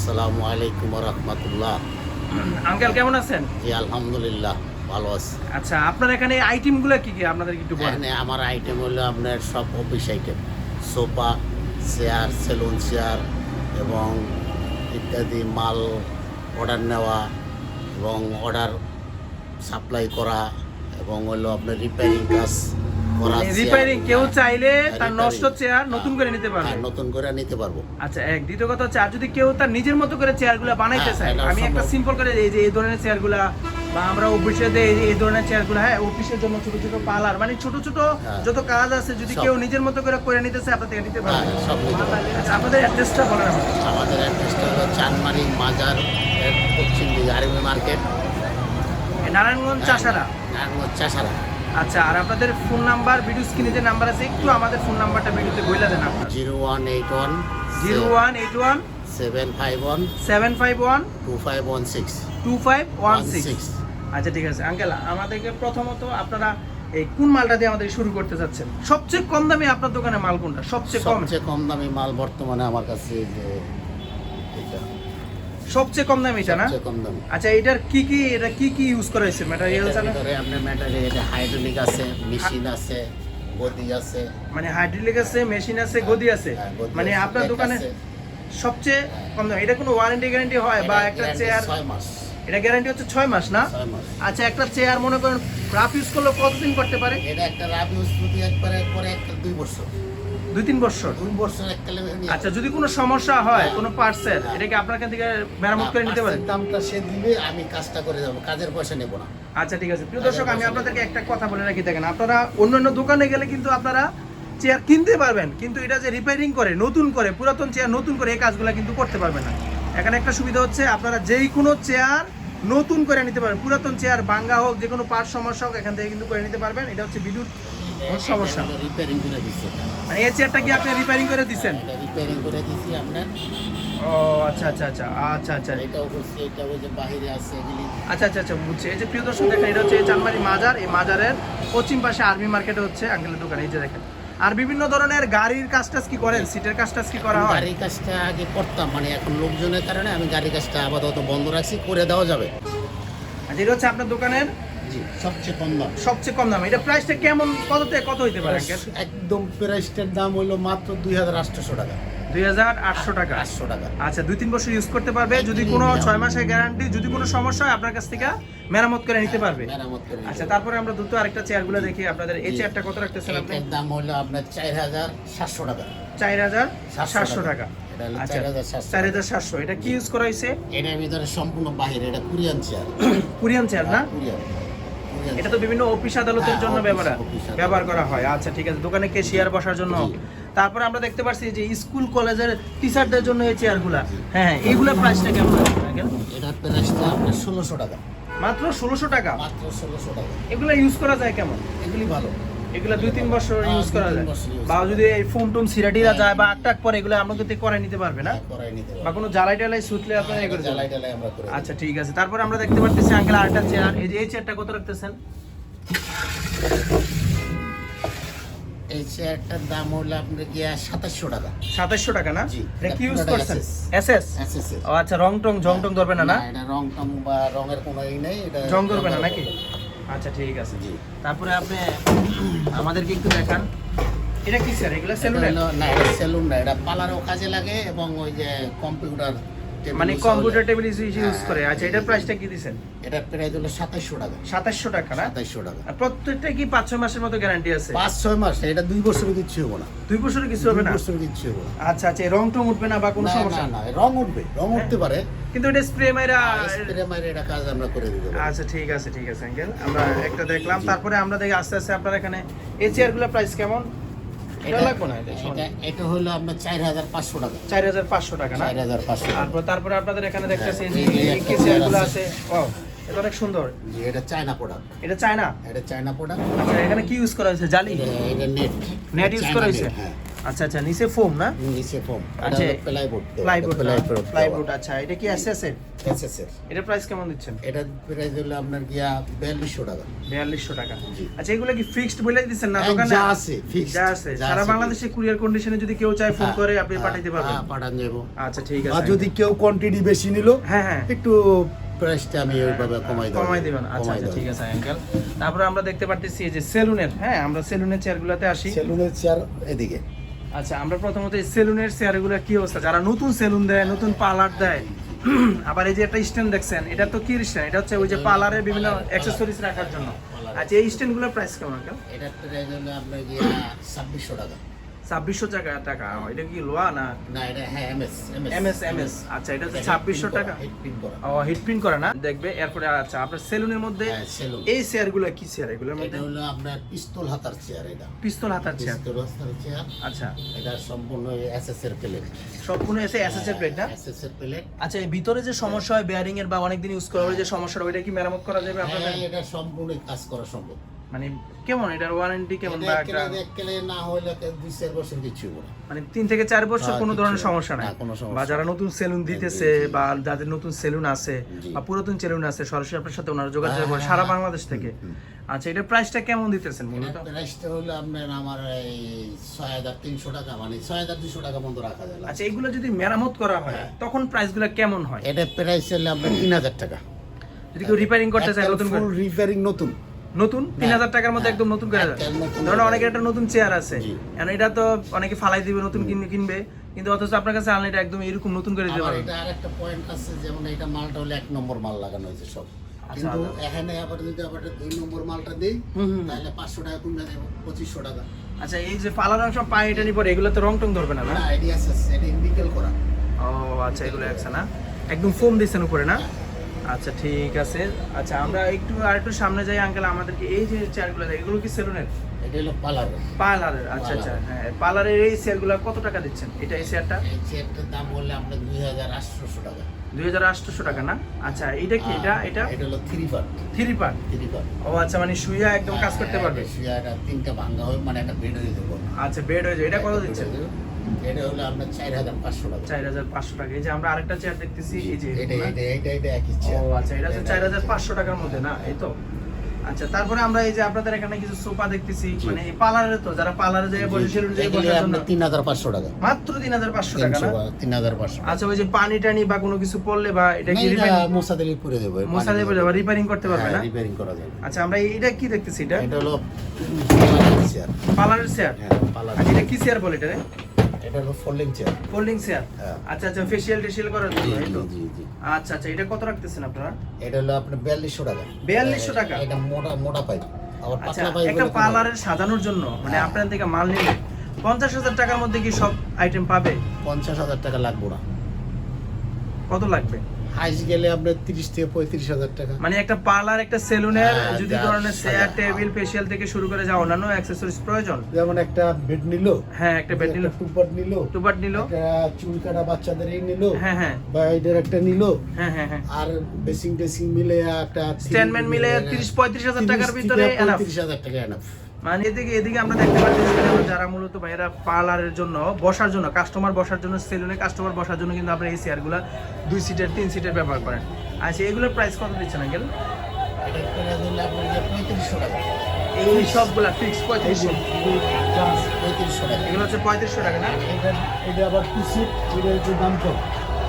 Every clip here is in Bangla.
আসসালামু আলাইকুম রহমতুল্লাহ। আঙ্কেল কেমন আছেন? জি আলহামদুলিল্লাহ ভালো আছি। আচ্ছা আপনার এখানে আইটেমগুলো কি কি? আপনাদের একটু বলেন। আমার আইটেম হলো আপনার সব office item. Sofa chair salon chair এবং ইত্যাদি মাল অর্ডার নেওয়া এবং অর্ডার সাপ্লাই করা এবং হলো আপনার রিপেয়ারিং কাজ। রিপেয়ারিং কেউ চাইলে তার নষ্ট চেয়ার নতুন করে নিতে পারবে। নতুন করে নিতে পারব। আচ্ছা এক দ্বিতীয় কথা হচ্ছে আর যদি কেউ তার নিজের মতো করে চেয়ারগুলো বানাইতে হ্যাঁ, চায় আমি একটা সিম্পল করে এই যে এই ধরনের চেয়ারগুলো বা আমরা অফিসে এই ধরনের চেয়ারগুলো হ্যাঁ অফিসের জন্য ছোট ছোট পার্লার মানে ছোট ছোট হ্যাঁ। যত কাজ আছে যদি কেউ নিজের মতো করে করে নিতে চায় পারবে। আচ্ছা আপনাদের অ্যাড্রেসটা বলেন আমাদের অ্যাড্রেসটা হলো চানমারি মাজার পশ্চিম দিকে আরবি মার্কেট। নারায়ণগঞ্জ চাষারা। নারায়ণগঞ্জ চাষারা। আচ্ছা আর আপনাদের ফোন নাম্বার ভিডিও স্ক্রিনে যে নাম্বার আছে একটু আমাদের ফোন নাম্বারটা ভিডিওতে বলে দেন আপনার। Zero one eight one zero one eight one seven five one seven five one two five one six. Two five one six. আচ্ছা ঠিক আছে। আঙ্কেল আমাদেরকে প্রথমত আপনারা এই কোন মালটা দিয়ে আমাদের শুরু করতে চাচ্ছেন? সবচেয়ে কম দামে আপনার দোকানে মাল কোনটা? সবচেয়ে কম। সবচেয়ে কম দামি মাল বর্তমানে আমার কাছে যে সবচেয়ে কম দামে এটা না? কম দামি। আচ্ছা এটার কি কি এটা কি কি ইউজ করা হয়েছে? ম্যাটেরিয়াল জানেন আপনার ম্যাটারিয়াল এটা হাইড্রোলিক আছে মেশিন আছে গদি আছে। মানে হাইড্রোলিক আছে মেশিন আছে গদি আছে? হ্যাঁ, মানে আপনার দোকানে সবচেয়ে কম দামে। এটা কোনো ওয়ারেন্টি গ্যারান্টি হয় বা একটা চেয়ার ছয় মাস। এটা গ্যারান্টি হচ্ছে ছয় মাস না? আচ্ছা একটা চেয়ার মনে করেন রাফ ইউজ করলে কতদিন করতে পারে? এটা একটা রাব ইউজ যদি একবারে একবারে একটা দুই বছর। দুই তিন বছর? দুই বছর একটা আচ্ছা যদি কোনো সমস্যা হয় কোনো পার্সেল এটা কি আপনার কাছ থেকে মেরামত করে নিতে পারেন? দামটা সে দিবে আমি কাজটা করে যাব কাজের পয়সা নেব না। আচ্ছা ঠিক আছে। প্রিয় দর্শক আমি আপনাদেরকে একটা কথা বলে রাখি দেখেন আপনারা অন্যান্য দোকানে গেলে কিন্তু আপনারা চেয়ার কিনতে পারবেন কিন্তু এটা যে রিপেয়ারিং করে নতুন করে পুরাতন চেয়ার নতুন করে এই কাজগুলো কিন্তু করতে পারবেন না। এখানে একটা সুবিধা হচ্ছে আপনারা যেই কোনো চেয়ার নতুন করে নিতে পারবেন পুরাতন চেয়ার ভাঙ্গা হোক যে কোনো পার্ট সমস্যা হোক এখান থেকে কিন্তু করে নিতে পারবেন। এটা হচ্ছে বিদ্যুৎ সমস্যা রিপেয়ারিং করে দিচ্ছি মানে এই চেয়ারটা কি আপনি রিপেয়ারিং করে দিচ্ছেন রিপেয়ারিং করে দিচ্ছি ও আচ্ছা আচ্ছা আচ্ছা আচ্ছা আচ্ছা। এটাও করছি এটা ওই যে বাহিরে আছে এগুলি। আচ্ছা আচ্ছা আচ্ছা বুঝছি। এই যে প্রিয় দর্শক দেখেন এটা হচ্ছে চানমারি মাজার। এই মাজারের পশ্চিম পাশে আর্মি মার্কেটে হচ্ছে আঙ্কেলের দোকান। এই যে দেখেন। আর বিভিন্ন ধরনের গাড়ির কাজ টাজ কি করেন? সিটের কাজ টাজ কি করা হয়? গাড়ির কাজটা আগে করতাম মানে এখন লোকজনের কারণে আমি গাড়ির কাজটা আপাতত বন্ধ রাখছি করে দেওয়া যাবে। আচ্ছা এটা হচ্ছে আপনার দোকানের সবচেয়ে কম দাম। সবচেয়ে কম দাম। এটা প্রাইসটা কেমন? কত থেকে কত হইতে পারে একদম প্রাইসটার দাম হলো মাত্র দুই হাজার আটশোশো টাকা। দুই হাজার আটশো টাকা। আটশো টাকা। আচ্ছা দুই তিন বছর ইউজ করতে পারবে যদি কোনো ছয় মাসের গ্যারান্টি যদি কোনো সমস্যা হয় আপনার কাছ থেকে মেরামত করে নিতে পারবে। আচ্ছা তারপরে আমরা দ্রুত আরেকটা চেয়ারগুলো দেখি আপনাদের। এই চেয়ারটা কত রাখতেছেন আপনি? দাম হলো আপনার চার হাজার সাতশো টাকা। চার হাজার সাতশো টাকা টাকা। এটা হলো আচ্ছা 4,700 চার হাজার সাতশো। এটা কি ইউজ করা হয়েছে? এটার ভিতরে সম্পূর্ণ বাহিরে এটা কুরিয়ান চেয়ার কোরিয়ান চেয়ার না? কুরিয়ান কুরিয়ান এটা তো বিভিন্ন অফিস আদালতের হ্যাঁ, জন্য অফিস- ব্যবহার ব্যবহার করা হয়। আচ্ছা ঠিক আছে দোকানে কেশিয়ার বসার জন্য। তারপরে আমরা দেখতে পাচ্ছি যে স্কুল কলেজের টিচারদের জন্য এই চেয়ারগুলা হ্যাঁ এইগুলা প্রাইসটা কেমন এটার প্রাইসটা আপনার ষোলোশো টাকা। মাত্র ষোলোশো টাকা? মাত্র ষোলোশো টাকা। এগুলা ইউজ করা যায় কেমন? এগুলি ভালো। এগুলা দুই তিন বছর হ্যাঁ, ইউজ করা যায়। বা যদি এই ফোন টোন সিরাটিরা হ্যাঁ, যায় বা আটটাক পরে এগুলো আমরা কিন্তু করে নিতে পারবে না। হ্যাঁ, বা কোনো জ্বালাই টালাই সুতলে আপনারা এ করে দেবেন। জ্বালাই টালাই আমরা করে। আচ্ছা ঠিক আছে। তারপরে আমরা দেখতে পাচ্ছি আঙ্কেল আরেকটা চেয়ার এই যে এই চেয়ারটা কত রাখতেছেন? এই চেয়ারটার দাম হলো আপনার গিয়া সাতাশশো টাকা। সাতাশশো টাকা না? এটা কি ইউজ করছেন? SS এস এস ও আচ্ছা রং টং জং টং ধরবে না না? এটা রং টং বা রঙের কোনো ই নেই এটা জং ধরবে না নাকি? আচ্ছা ঠিক আছে। জি। তারপরে আপনি আমাদেরকে একটু দেখান। এটা কি স্যার এগুলো সেলুন না এটা সেলুন না এটা পার্লারও কাজে লাগে এবং ওই যে কম্পিউটার মানে কম্পিউটার টেবিল ইউজ করে। আচ্ছা এটার প্রাইসটা কি দিছেন? এটা প্রায় হলো সাতাইশশো টাকা। সাতাশশো টাকা না? সাতাইশশো টাকা। আর প্রত্যেকটা কি পাঁচ ছয় মাসের মতো গ্যারান্টি আছে? পাঁচ ছয় মাস এটা দুই বছরের কিচ্ছু হব না। দুই বছরের কিছু হবে না? দুই বছরের কিচ্ছু হব না। আচ্ছা আচ্ছা রং টং উঠবে না বা কোনো সমস্যা? না, না, রং উঠবে রং উঠতে পারে। কিন্তু এটা স্প্রে মাইরা স্প্রে মারে এটা কাজ আমরা করে পারি। আচ্ছা ঠিক আছে ঠিক আছে আঙ্কেল। আমরা একটা দেখলাম। তারপরে আমরা দেখি আস্তে আস্তে আপনার এখানে এই চেয়ারগুলোর প্রাইস কেমন? এটা এটা- লাগবে না এটা? এটা এটা হলো আপনার চার হাজার পাঁচশো টাকা। চার হাজার পাঁচশো টাকা না? চার হাজার পাঁচশো তারপর তারপরে আপনাদের এখানে দেখতেছি যে কি চেয়ারগুলো আছে। ও এটা অনেক সুন্দর। জি, এটা চায়না প্রোডাক্ট এটা চায়না? এটা চায়না প্রোডাক্ট আচ্ছা এখানে কি ইউজ করা হয়েছে? জালি? এটা নেট ইউজ করা হয়েছে? হ্যাঁ। আচ্ছা আচ্ছা নিচে ফোম না? নিচে ফোম আচ্ছা, প্লাইবোর্ড প্লাইবোর্ড প্লাইবোর্ড প্লাইবোর্ড আচ্ছা এটা কি এসএস এর? এসএসএর এটা প্রাইস কেমন দিচ্ছেন? এটা প্রাইস হলো আপনার গিয়া বিয়াল্লিশশো টাকা। বিয়াল্লিশশো টাকা। আচ্ছা এগুলো কি ফিক্সড বলে দিচ্ছেন না হ্যাঁ, দোকানে? যা আছে ফিক্স যা আছে। সারা বাংলাদেশে কুরিয়ার কন্ডিশনে যদি কেউ চায় ফোন করে আপনি পাঠাইতে পারবেন। পাঠান যাব। আচ্ছা ঠিক আর আছে যদি কেউ কোয়ান্টিটি বেশি নিল হ্যাঁ হ্যাঁ। একটু প্রাইসটা আমি ওইভাবে কমাই দেবো। কমাই দিবেন। আচ্ছা আচ্ছা ঠিক আছে আঙ্কেল তারপরে আমরা দেখতে এই যে সেলুনের হ্যাঁ আমরা সেলুনের চেয়ারগুলোতে আসি। সেলুনের চেয়ার এদিকে। আচ্ছা আমরা প্রথমত এই সেলুনের চেয়ারগুলো কি অবস্থা? যারা নতুন সেলুন দেয়, নতুন পার্লার দেয়, আবার এই যে একটা স্ট্যান্ড দেখছেন, এটা তো কি স্ট্যান্ড? এটা হচ্ছে ওই যে পার্লারে বিভিন্ন অ্যাক্সেসরিজ রাখার জন্য। আচ্ছা এই স্ট্যান্ডগুলোর প্রাইস কেমন এটা প্রাইস হলো আপনার গিয়া ছাব্বিশশো টাকা। ছাব্বিশশো টাকা টাকা। এটা কি লোয়া না? না এটা হ্যাঁ এমএস এস এস আচ্ছা এটা হচ্ছে ছাব্বিশশো টাকা। ও হিট প্রিন্ট করে না? দেখবে এরপরে আচ্ছা আপনার সেলুনের মধ্যে হ্যাঁ। এই চেয়ারগুলো কি চেয়ার এগুলোর এটা মধ্যে হলো আপনার পিস্তল হাতার চেয়ার এটা। পিস্তল হাতার চেয়ার। পিস্তল হাতার চেয়ার। আচ্ছা। এটা সম্পূর্ণ এসএস এর প্লেট। সম্পূর্ণ এসে এসএস এর প্লেট না? এসএস এর প্লেট। আচ্ছা এই ভিতরে যে সমস্যা হয় বেয়ারিং এর বা অনেকদিন ইউজ করা পরে যে সমস্যা ওইটা কি মেরামত করা যাবে আপনাদের? হ্যাঁ এটা সম্পূর্ণ কাজ করা সম্ভব। মানে কেমন এটার ওয়ারেন্টি কেমন বা একটা একেবারে- একেবারে না হইলে দুই চার বছর কিছু না। মানে তিন থেকে চার বছর কোনো ধরনের সমস্যা নাই। বা যারা নতুন সেলুন দিতেছে। বা যাদের নতুন সেলুন আছে বা পুরাতন সেলুন আছে সরাসরি আপনার সাথে ওনারা যোগাযোগ হ্যাঁ, করে হ্যাঁ, সারা হ্যাঁ। বাংলাদেশ থেকে। আচ্ছা এটার প্রাইসটা কেমন দিতেছেন মূলত? প্রাইসটা হলো আপনার আমার এই ছয় হাজার তিনশো টাকা মানে ছয় হাজার দুশো টাকা মতো রাখা যায়। আচ্ছা এগুলো যদি মেরামত করা হয় হ্যাঁ। তখন প্রাইসগুলো কেমন হয়? এটা প্রাইস হলো আপনার তিন হাজার টাকা। যদি কেউ রিপেয়ারিং করতে চায় নতুন রিপেয়ারিং নতুন। নতুন? তিন হ্যাঁ, হাজার টাকার মধ্যে হ্যাঁ, একদম নতুন করে ধরুন অনেকের একটা নতুন চেয়ার আছে। এটা তো অনেকে ফালাই দিবে নতুন কিন- কিনবে। কিন্তু অথচ আপনার কাছে আনলে এটা একদম এরকম নতুন করে দিতে পারবে এটা আরেকটা পয়েন্ট আছে যেমন এটা মালটা হলো এক নম্বর মাল লাগানো হয়েছে সব। আচ্ছা, কিন্তু। এখানে আবার যদি আবার দুই নম্বর মালটা দেই। তাহলে পাঁচশো টাকা কমে যাবে পঁচিশশো টাকা। আচ্ছা এই যে পালার অংশ পায়ে এটা নিয়ে পরে এগুলো তো রং টং ধরবে না না? আইডিয়া আছে এটা ইন্ডিকেল করা। ও আচ্ছা এগুলো আছে না একদম ফোম দিচ্ছেন উপরে না? আচ্ছা ঠিক আছে। আচ্ছা আমরা একটু আর একটু সামনে যাই আঙ্কেল আমাদেরকে এই যে চেয়ারগুলো দেয় এগুলো কি সেলুনের? এটা হলো পার্লারের। আচ্ছা আচ্ছা হ্যাঁ পার্লারের এই চেয়ারগুলো কত টাকা দিচ্ছেন? এটা এই চেয়ারটা এই চেয়ারটার দাম হলে আপনার দুই হাজার আটশোশো টাকা। দুই হাজার আটশোশো টাকা না? আচ্ছা এটা কি? এটা এটা? এটা হলো three part. Three part? Three part. ও আচ্ছা মানে শুইয়া একদম কাজ করতে পারবে? এটা তিনটা হয়ে মানে একটা বেড হয়ে যাবে। আচ্ছা বেড হয়ে যায় এটা কত দিচ্ছেন? এটা হলো আপনার চার হাজার পাঁচশো টাকা। চার হাজার পাঁচশো টাকা। এই যে আমরা আরেকটা চেয়ার দেখতেছি এই যে এটা এটা এটা এটা একই ও আচ্ছা এটা হচ্ছে চার হাজার পাঁচশো টাকার মধ্যে না? এই তো? আচ্ছা তারপরে আমরা এই যে আপনাদের এখানে কিছু সোফা দেখতেছি মানে এই পার্লারে তো যারা পার্লারে যায় বসে সেলুন যায় বসার জন্য। আপনার তিন হাজার পাঁচশো টাকা। মাত্র তিন হাজার পাঁচশো টাকা না? তিন হাজার পাঁচশো আচ্ছা ওই যে পানি টানি বা কোনো কিছু পড়লে বা এটা কি রিপেয়ারিং দিলে দেবো রিপেয়ারিং করতে পারবে না? রিপেয়ারিং করা যাবে। আচ্ছা আমরা এটা কি দেখতেছি এটা? এটা হলো চেয়ার পার্লারের চেয়ার হ্যাঁ আচ্ছা এটা কি চেয়ার বলে এটা এটা হলো ফোল্ডিং চেয়ার ফোল্ডিং চেয়ার। আচ্ছা আচ্ছা ফেশিয়াল টেশিয়াল করার জন্য জি জি আচ্ছা আচ্ছা এটা কত রাখতেছেন আপনারা? এটা হলো আপনার বিয়াল্লিশশো টাকা। 4200 টাকা? এটা মোটা মোটা পাইপ আবার আচ্ছা পাতলা পাইপ একটা পার্লারের সাজানোর জন্য মানে হ্যাঁ। আপনার থেকে মাল নিলে পঞ্চাশ হাজার টাকার মধ্যে কি সব আইটেম পাবে? পঞ্চাশ হাজার টাকা লাগবে না। কত লাগবে? হাইস গেলে আপনার তিরিশ থেকে পঁয়ত্রিশ হাজার টাকা। মানে একটা পার্লার একটা সেলুনের হ্যাঁ, যদি ধরনের চেয়ার টেবিল ফেসিয়াল থেকে শুরু করে যা অন্যান্য অ্যাক্সেসরিজ প্রয়োজন। যেমন একটা বেড নিল হ্যাঁ একটা বেড নিল। টুপার নিল টুপাট নিল। চুল কাটা বাচ্চাদের এই নিল হ্যাঁ হ্যাঁ। বা এদের একটা নিল। হ্যাঁ হ্যাঁ হ্যাঁ। আর বেসিং টেসিং মিলে একটা স্ট্যান্ডম্যান মিলে তিরিশ পঁয়ত্রিশ হাজার টাকার ভিতরে। পঁয়ত্রিশ হাজার টাকা এনাফ মানে এদিকে এদিকে আমরা দেখতে পাচ্ছি যারা মূলত ভাইয়েরা পার্লারের জন্য বসার জন্য কাস্টমার বসার জন্য সেলুনে কাস্টমার বসার জন্য কিন্তু আপনারা এই চেয়ারগুলো দুই সিটের তিন সিটের ব্যবহার করেন। আচ্ছা এগুলোর প্রাইস কত দিচ্ছেন আঙ্কেল? এই সবগুলা ফিক্স পঁয়ত্রিশশো পঁয়ত্রিশশো টাকা এগুলো হচ্ছে পঁয়ত্রিশশো টাকা না? এটা এটা আবার টু সিট এটা একটু দাম কম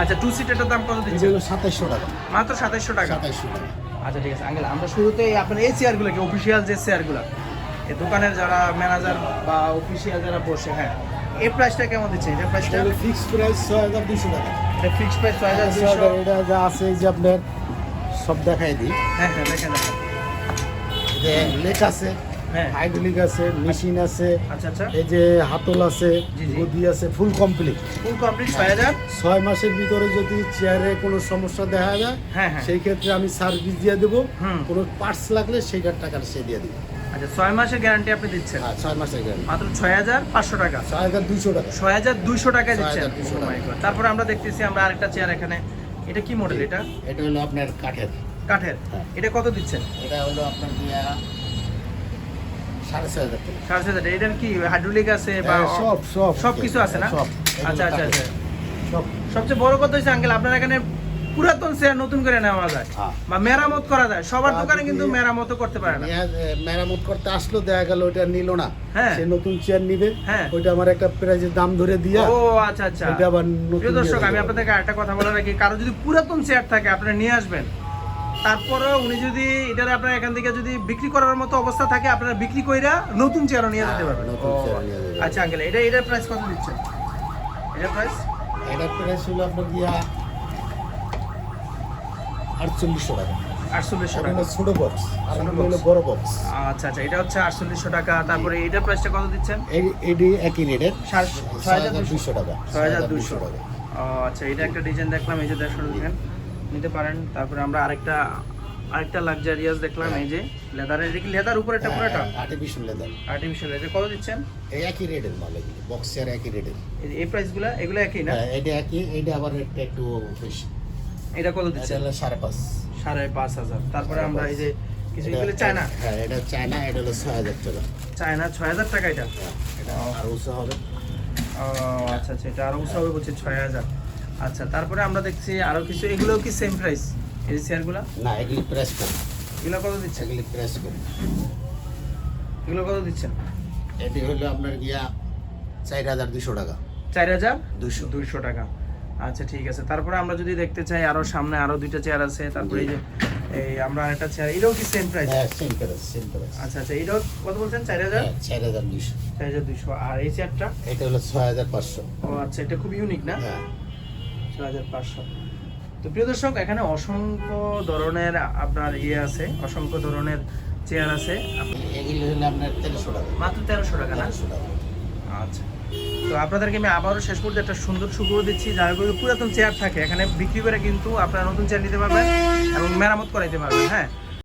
আচ্ছা টু দাম কত হলো টাকা। মাত্র সাতাইশশো টাকা। আচ্ছা ঠিক আছে। আঙ্কেল আমরা শুরুতে আপনার এই চেয়ারগুলোকে অফিসিয়াল যে চেয়ারগুলো দোকানের যারা ম্যানেজার বা অফিসিয়াল যারা বসে হ্যাঁ এই প্রাইসটা কেমন দিচ্ছে? এটা প্রাইসটা ফিক্সড প্রাইস ছয় হাজার দুশো টাকা। এটা ফিক্স প্রাইস ছয় হাজার ছয় হাজার, এটা যা আছে এই যে আপনার সব দেখাই দিই। হ্যাঁ হ্যাঁ দেখেন দেখেন। যে লেক আছে হ্যাঁ। হাইড্রোলিক আছে মেশিন আছে আচ্ছা আচ্ছা। এই যে হাতল আছে। গদি আছে ফুল কমপ্লিট ফুল কমপ্লিট ছয় হাজার? ছয় মাসের ভিতরে যদি চেয়ারে কোনো সমস্যা দেখা যায় হ্যাঁ হ্যাঁ। সেই ক্ষেত্রে আমি সার্ভিস দিয়ে দেবো। কোনো পার্টস লাগলে সেইটার টাকা সে দিয়ে দিবে। আচ্ছা ছয় মাসের গ্যারান্টি আপনি দিচ্ছেন? হ্যাঁ ছয় মাসের গ্যারান্টি মাত্র ছয় হাজার পাঁচশো টাকা। ছয় হাজার দুশো টাকা। ছয় হাজার দুইশো টাকায় দিচ্ছেন? 6,200 Oh তারপরে আমরা দেখতেছি আমরা আরেকটা চেয়ার এখানে। এটা কি মডেল এটা? এটা হলো আপনার কাঠের। কাঠের। হ্যাঁ। এটা কত দিচ্ছেন? এটা হলো আপনার সাড়ে ছয় হাজার সাড়ে ছয় হাজার। এটার কি হাইড্রোলিক আছে বা হ্যাঁ, সব সব সব কিছু আছে না? আচ্ছা আচ্ছা আচ্ছা। সব। সবচেয়ে বড় কথা হচ্ছে আঙ্কেল? আপনার এখানে পুরাতন চেয়ার নতুন করে নেওয়া যায় হ্যাঁ। বা মেরামত করা যায়। সবার দোকানে কিন্তু মেরামত করতে পারে না। মেরামত করতে আসলো দেখা গেল ওটা নিল না। হ্যাঁ। সে নতুন চেয়ার নিবে হ্যাঁ। ওইটা আমার একটা প্রাইজের দাম ধরে দিয়া ও আচ্ছা আচ্ছা। ওইটা আবার প্রিয় দর্শক আমি। আপনাদেরকে একটা কথা বলে রাখি। কারও যদি পুরাতন চেয়ার থাকে আপনারা নিয়ে আসবেন। তারপরেও উনি যদি এটা আপনার এখান থেকে যদি বিক্রি করার মতো অবস্থা থাকে আপনারা বিক্রি কইরা নতুন চেয়ারও নিয়ে যেতে হ্যাঁ, পারবেন। আচ্ছা আঙ্কেল এটা এটার প্রাইস কত দিচ্ছেন? এটার প্রাইস এটার প্রাইস হলো আপনার গিয়া আটচল্লিশশো টাকা। আটচল্লিশশো টাকা। ছোট বক্স আর হলো বড় বক্স আচ্ছা আচ্ছা এটা হচ্ছে আটচল্লিশশো টাকা। তারপরে এটার প্রাইসটা কত দিচ্ছেন? এটি একই রেটের ছয় হাজার দুশো। টাকা। ছয় হাজার দুশো। টাকা। আচ্ছা এটা একটা ডিজাইন দেখলাম। এই যে দেড়শো দেখেন নিতে পারেন। তারপরে আমরা আরেকটা আরেকটা লাক্সারিয়াস দেখলাম। এই যে লেদারের এটা কি লেদার উপরে একটা পুরোটা? আর্টিফিশিয়াল লেদার আর্টিফিশিয়াল এটা কত দিচ্ছেন? এই একই রেটের মাল এগুলো। বক্সের একই রেটের এই প্রাইসগুলো এগুলো একই না? হ্যাঁ, এটা একই। এটা আবার একটু বেশি। এটা কত হলো সাড়ে পাঁচ। সাড়ে পাঁচ হাজার। তারপরে আমরা এই যে কিছু এগুলো চায়না? হ্যাঁ এটা চায়না এটা হলো ছয় হাজার টাকা। চায়না ছয় হাজার টাকা এটা? হ্যাঁ, এটা আর উঁচু হবে। ও আচ্ছা আচ্ছা এটা আরও উৎসবে বলছে ছয় হাজার। আচ্ছা তারপরে আমরা দেখছি আরও কিছু। এগুলো কি সেম প্রাইস এই চেয়ারগুলো না এগুলি প্রেস করি। এগুলো কত দিচ্ছেন এগুলি প্রেস করি। এগুলো কত দিচ্ছেন এটি হলো আপনার গিয়া চার হাজার দুশো টাকা। চার হাজার দুশো। দুইশো টাকা। আচ্ছা ঠিক আছে। তারপরে আমরা যদি দেখতে চাই আরও সামনে আরও দুইটা চেয়ার আছে। তারপরে এই যে এই আমরা আরেকটা চেয়ার এটাও কি সেম প্রাইস হ্যাঁ সেম প্রেস সেম প্রেস আচ্ছা আচ্ছা এটাও কত বলছেন? চার হাজার? হ্যাঁ চার হাজার দুশো চার হাজার দুইশো। আর এই চেয়ারটা এটা হলো ছয় হাজার পাঁচশো। ও আচ্ছা এটা খুব ইউনিক না? হ্যাঁ। ছয় হাজার পাঁচশো। তো প্রিয় দর্শক এখানে অসংখ্য ধরনের আপনার ইয়ে আছে অসংখ্য ধরনের চেয়ার আছে। এগুলি হলো আপনার তেরোশো টাকা। মাত্র তেরোশো টাকা না? আচ্ছা। তো আপনাদেরকে আমি আবারও শেষ পর্যন্ত একটা সুন্দর সুগুলো দিচ্ছি, যার পুরাতন চেয়ার থাকে। এখানে বিক্রি করে কিন্তু আপনারা নতুন চেয়ার নিতে পারবেন এবং মেরামত করাইতে পারবেন হ্যাঁ?